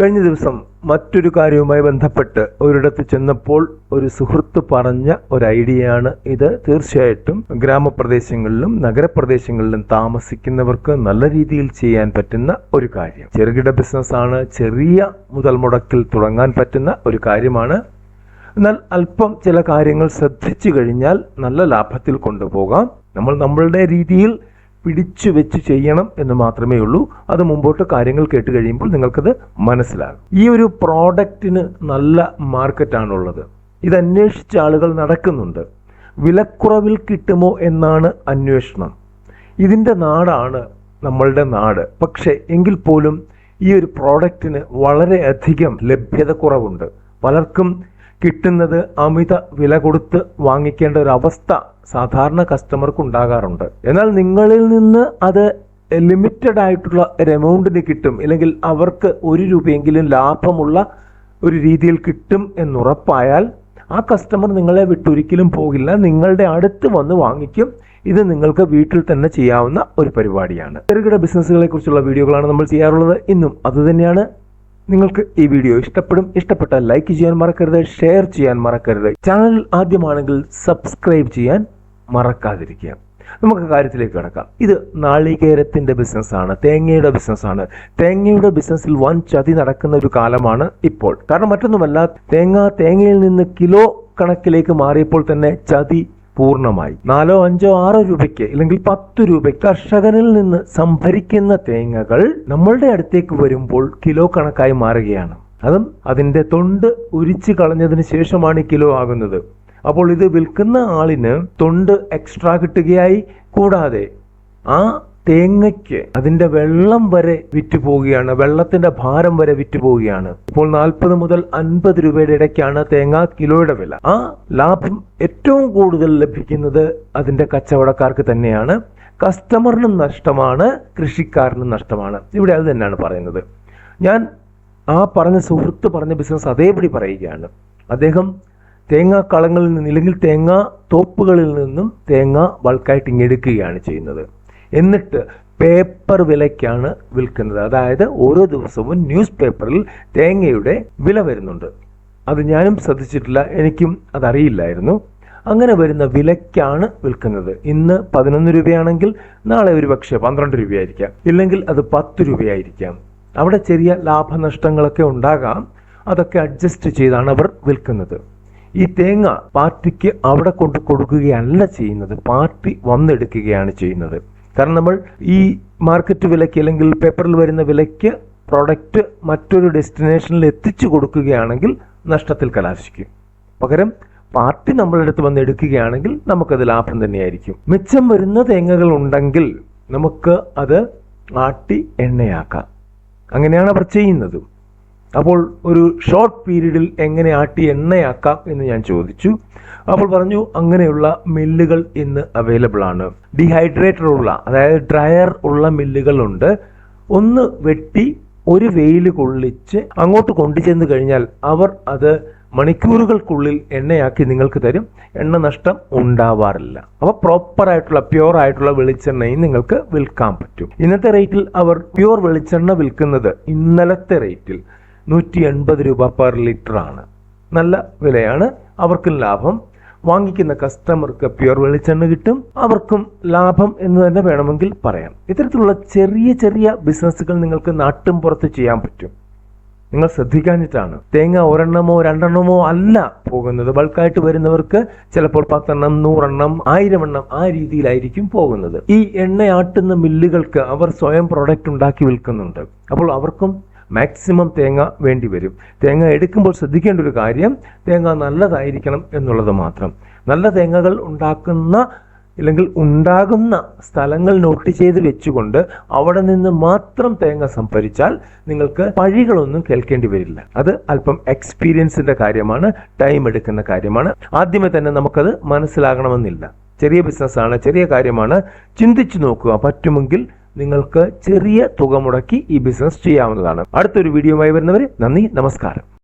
കഴിഞ്ഞ ദിവസം മറ്റൊരു കാര്യവുമായി ബന്ധപ്പെട്ട് ഒരിടത്ത് ചെന്നപ്പോൾ ഒരു സുഹൃത്ത് പറഞ്ഞ ഒരു ഐഡിയയാണ് ഇത്. തീർച്ചയായിട്ടും ഗ്രാമപ്രദേശങ്ങളിലും നഗരപ്രദേശങ്ങളിലും താമസിക്കുന്നവർക്ക് നല്ല രീതിയിൽ ചെയ്യാൻ പറ്റുന്ന ഒരു കാര്യം. ചെറുകിട ബിസിനസ്സാണ്. ചെറിയ മുതൽ മുടക്കിൽ തുടങ്ങാൻ പറ്റുന്ന ഒരു കാര്യമാണ്. എന്നാൽ അല്പം ചില കാര്യങ്ങൾ ശ്രദ്ധിച്ചു കഴിഞ്ഞാൽ നല്ല ലാഭത്തിൽ കൊണ്ടുപോകാം. നമ്മൾ നമ്മളുടെ രീതിയിൽ പിടിച്ചു വെച്ച് ചെയ്യണം എന്ന് മാത്രമേ ഉള്ളൂ. അത് മുമ്പോട്ട് കാര്യങ്ങൾ കേട്ട് കഴിയുമ്പോൾ നിങ്ങൾക്കത് മനസ്സിലാകും. ഈ ഒരു പ്രോഡക്റ്റിന് നല്ല മാർക്കറ്റാണുള്ളത്. ഇത് അന്വേഷിച്ച ആളുകൾ നടക്കുന്നുണ്ട്. വിലക്കുറവിൽ കിട്ടുമോ എന്നാണ് അന്വേഷണം. ഇതിന്റെ നാടാണ് നമ്മളുടെ നാട്. പക്ഷേ എങ്കിൽ പോലും ഈ ഒരു പ്രോഡക്റ്റിന് വളരെയധികം ലഭ്യത കുറവുണ്ട് പലർക്കും കിട്ടുന്നത് അമിത വില കൊടുത്ത് വാങ്ങിക്കേണ്ട ഒരു അവസ്ഥ സാധാരണ കസ്റ്റമർക്ക് ഉണ്ടാകാറുണ്ട് എന്നാൽ നിങ്ങളിൽ നിന്ന് അത് ലിമിറ്റഡ് ആയിട്ടുള്ള ഒരു എമൗണ്ടിന് കിട്ടും. അല്ലെങ്കിൽ അവർക്ക് ഒരു രൂപയെങ്കിലും ലാഭമുള്ള ഒരു രീതിയിൽ കിട്ടും എന്നുറപ്പായാൽ ആ കസ്റ്റമർ നിങ്ങളെ വിട്ടൊരിക്കലും പോകില്ല. നിങ്ങളുടെ അടുത്ത് വന്ന് വാങ്ങിക്കും. ഇത് നിങ്ങൾക്ക് വീട്ടിൽ തന്നെ ചെയ്യാവുന്ന ഒരു പരിപാടിയാണ്. ചെറുകിട ബിസിനസ്സുകളെ കുറിച്ചുള്ള വീഡിയോകളാണ് നമ്മൾ ചെയ്യാറുള്ളത്. ഇന്നും അതുതന്നെയാണ് നിങ്ങൾക്ക് ഈ വീഡിയോ ഇഷ്ടപ്പെടും ഇഷ്ടപ്പെട്ടാൽ ലൈക്ക് ചെയ്യാൻ മറക്കരുത് ഷെയർ ചെയ്യാൻ മറക്കരുത്. ചാനൽ ആദ്യമാണെങ്കിൽ സബ്സ്ക്രൈബ് ചെയ്യാൻ മറക്കാതിരിക്കുക. നമുക്ക് കാര്യത്തിലേക്ക് കിടക്കാം. ഇത് നാളികേരത്തിന്റെ ബിസിനസ്സാണ് തേങ്ങയുടെ ബിസിനസ്സാണ് തേങ്ങയുടെ ബിസിനസ്സിൽ വൻ ചതി നടക്കുന്ന ഒരു കാലമാണ് ഇപ്പോൾ. കാരണം മറ്റൊന്നുമല്ല തേങ്ങ തേങ്ങയിൽ നിന്ന് കിലോ കണക്കിലേക്ക് മാറിയപ്പോൾ തന്നെ ചതി പൂർണമായി. നാലോ അഞ്ചോ ആറോ രൂപയ്ക്ക് അല്ലെങ്കിൽ പത്ത് രൂപയ്ക്ക് കർഷകനിൽ നിന്ന് സംഭരിക്കുന്ന തേങ്ങകൾ നമ്മളുടെ അടുത്തേക്ക് വരുമ്പോൾ കിലോ കണക്കായി മാറുകയാണ്. അതും അതിന്റെ തൊണ്ട് ഉരിച്ച് കളഞ്ഞതിന് ശേഷമാണ് കിലോ ആകുന്നത്. അപ്പോൾ ഇത് വിൽക്കുന്ന ആളിന് തൊണ്ട് എക്സ്ട്രാ കിട്ടുകയായി. കൂടാതെ ആ തേങ്ങയ്ക്ക് അതിന്റെ വെള്ളം വരെ വിറ്റു പോവുകയാണ്. വെള്ളത്തിന്റെ ഭാരം വരെ വിറ്റു പോവുകയാണ്. ഇപ്പോൾ നാൽപ്പത് മുതൽ അൻപത് രൂപയുടെ ഇടയ്ക്കാണ് തേങ്ങ കിലോയുടെ വില. ആ ലാഭം ഏറ്റവും കൂടുതൽ ലഭിക്കുന്നത് അതിന്റെ കച്ചവടക്കാർക്ക് തന്നെയാണ്. കസ്റ്റമറിനും നഷ്ടമാണ് കൃഷിക്കാരനും നഷ്ടമാണ്. ഇവിടെ അത് തന്നെയാണ് പറയുന്നത്. ഞാൻ ആ പറഞ്ഞ സുഹൃത്ത് പറഞ്ഞ ബിസിനസ് അതേപടി പറയുകയാണ്. അദ്ദേഹം തേങ്ങാ കളങ്ങളിൽ നിന്ന് ഇല്ലെങ്കിൽ തേങ്ങാ തോപ്പുകളിൽ നിന്നും തേങ്ങ ബൾക്കായിട്ട് ഇങ്ങെടുക്കുകയാണ് ചെയ്യുന്നത്. എന്നിട്ട് പേപ്പർ വിലയ്ക്കാണ് വിൽക്കുന്നത്. അതായത് ഓരോ ദിവസവും ന്യൂസ് പേപ്പറിൽ തേങ്ങയുടെ വില വരുന്നുണ്ട്. അത് ഞാനും ശ്രദ്ധിച്ചിട്ടില്ല എനിക്കും അതറിയില്ലായിരുന്നു. അങ്ങനെ വരുന്ന വിലയ്ക്കാണ് വിൽക്കുന്നത്. ഇന്ന് പതിനൊന്ന് രൂപയാണെങ്കിൽ നാളെ ഒരു പക്ഷേ പന്ത്രണ്ട് രൂപയായിരിക്കാം. ഇല്ലെങ്കിൽ അത് പത്ത് രൂപയായിരിക്കാം. അവിടെ ചെറിയ ലാഭനഷ്ടങ്ങളൊക്കെ ഉണ്ടാകാം. അതൊക്കെ അഡ്ജസ്റ്റ് ചെയ്താണ് അവർ വിൽക്കുന്നത്. ഈ തേങ്ങ പാർട്ടിക്ക് അവിടെ കൊണ്ട് കൊടുക്കുകയല്ല ചെയ്യുന്നത്. പാർട്ടി വന്നെടുക്കുകയാണ് ചെയ്യുന്നത്. കാരണം നമ്മൾ ഈ മാർക്കറ്റ് വിലയ്ക്ക് അല്ലെങ്കിൽ പേപ്പറിൽ വരുന്ന വിലയ്ക്ക് പ്രൊഡക്റ്റ് മറ്റൊരു ഡെസ്റ്റിനേഷനിൽ എത്തിച്ചു കൊടുക്കുകയാണെങ്കിൽ നഷ്ടത്തിൽ കലാശിക്കും. പകരം പാർട്ടി നമ്മളുടെ അടുത്ത് വന്ന് എടുക്കുകയാണെങ്കിൽ നമുക്കത് ലാഭം തന്നെയായിരിക്കും. മിച്ചം വരുന്ന തേങ്ങകൾ ഉണ്ടെങ്കിൽ നമുക്ക് അത് ആട്ടി എണ്ണയാക്കാം. അങ്ങനെയാണ് അവർ ചെയ്യുന്നത്. അപ്പോൾ ഒരു ഷോർട്ട് പീരീഡിൽ എങ്ങനെ ആട്ടി എണ്ണയാക്കാം എന്ന് ഞാൻ ചോദിച്ചു. അപ്പോൾ പറഞ്ഞു അങ്ങനെയുള്ള മില്ലുകൾ ഇന്ന് അവൈലബിൾ ആണ്. ഡീഹൈഡ്രേറ്റർ ഉള്ള അതായത് ഡ്രയർ ഉള്ള മില്ലുകളുണ്ട്. ഒന്ന് വെട്ടി ഒരു വെയിൽ കൊള്ളിച്ച് അങ്ങോട്ട് കൊണ്ടുചെന്ന് കഴിഞ്ഞാൽ അവർ അത് മണിക്കൂറുകൾക്കുള്ളിൽ എണ്ണയാക്കി നിങ്ങൾക്ക് തരും. എണ്ണ നഷ്ടം ഉണ്ടാവാറില്ല. അപ്പോൾ പ്രോപ്പർ ആയിട്ടുള്ള പ്യുവർ ആയിട്ടുള്ള വെളിച്ചെണ്ണയും നിങ്ങൾക്ക് വിൽക്കാൻ പറ്റും. ഇന്നത്തെ റേറ്റിൽ അവർ പ്യുവർ വെളിച്ചെണ്ണ വിൽക്കുന്നത് ഇന്നലത്തെ റേറ്റിൽ നൂറ്റി എൺപത് രൂപ പെർ ലിറ്ററാണ് നല്ല വിലയാണ്. അവർക്കും ലാഭം. വാങ്ങിക്കുന്ന കസ്റ്റമർക്ക് പ്യുവർ വെളിച്ചെണ്ണ കിട്ടും. അവർക്കും ലാഭം എന്ന് തന്നെ വേണമെങ്കിൽ പറയാം. ഇത്തരത്തിലുള്ള ചെറിയ ചെറിയ ബിസിനസ്സുകൾ നിങ്ങൾക്ക് നാട്ടും പുറത്ത് ചെയ്യാൻ പറ്റും. നിങ്ങൾ ശ്രദ്ധിക്കാഞ്ഞിട്ടാണ്. തേങ്ങ ഒരെണ്ണമോ രണ്ടെണ്ണമോ അല്ല പോകുന്നത്. ബൾക്കായിട്ട് വരുന്നവർക്ക് ചിലപ്പോൾ പത്തെണ്ണം നൂറെണ്ണം ആയിരം എണ്ണം ആ രീതിയിലായിരിക്കും പോകുന്നത്. ഈ എണ്ണയാട്ടുന്ന മില്ലുകൾക്ക് അവർ സ്വയം പ്രൊഡക്റ്റ് ഉണ്ടാക്കി വിൽക്കുന്നുണ്ട്. അപ്പോൾ അവർക്കും മാക്സിമം തേങ്ങ വേണ്ടി വരും. തേങ്ങ എടുക്കുമ്പോൾ ശ്രദ്ധിക്കേണ്ട ഒരു കാര്യം തേങ്ങ നല്ലതായിരിക്കണം എന്നുള്ളത് മാത്രം. നല്ല തേങ്ങകൾ ഉണ്ടാക്കുന്ന ഇല്ലെങ്കിൽ ഉണ്ടാകുന്ന സ്ഥലങ്ങൾ നോട്ട് ചെയ്ത് വെച്ചുകൊണ്ട് അവിടെ നിന്ന് മാത്രം തേങ്ങ സംഭരിച്ചാൽ നിങ്ങൾക്ക് പഴികളൊന്നും കേൾക്കേണ്ടി വരില്ല. അത് അല്പം എക്സ്പീരിയൻസിന്റെ കാര്യമാണ് ടൈം എടുക്കുന്ന കാര്യമാണ്. ആദ്യമേ തന്നെ നമുക്കത് മനസ്സിലാകണമെന്നില്ല. ചെറിയ ബിസിനസ്സാണ് ചെറിയ കാര്യമാണ്. ചിന്തിച്ചു നോക്കുക പറ്റുമെങ്കിൽ നിങ്ങൾക്ക് ചെറിയ തുക മുടക്കി ഈ ബിസിനസ് ചെയ്യാവുന്നതാണ്. അടുത്തൊരു വീഡിയോയുമായി വരുന്നവർ നന്ദി നമസ്കാരം.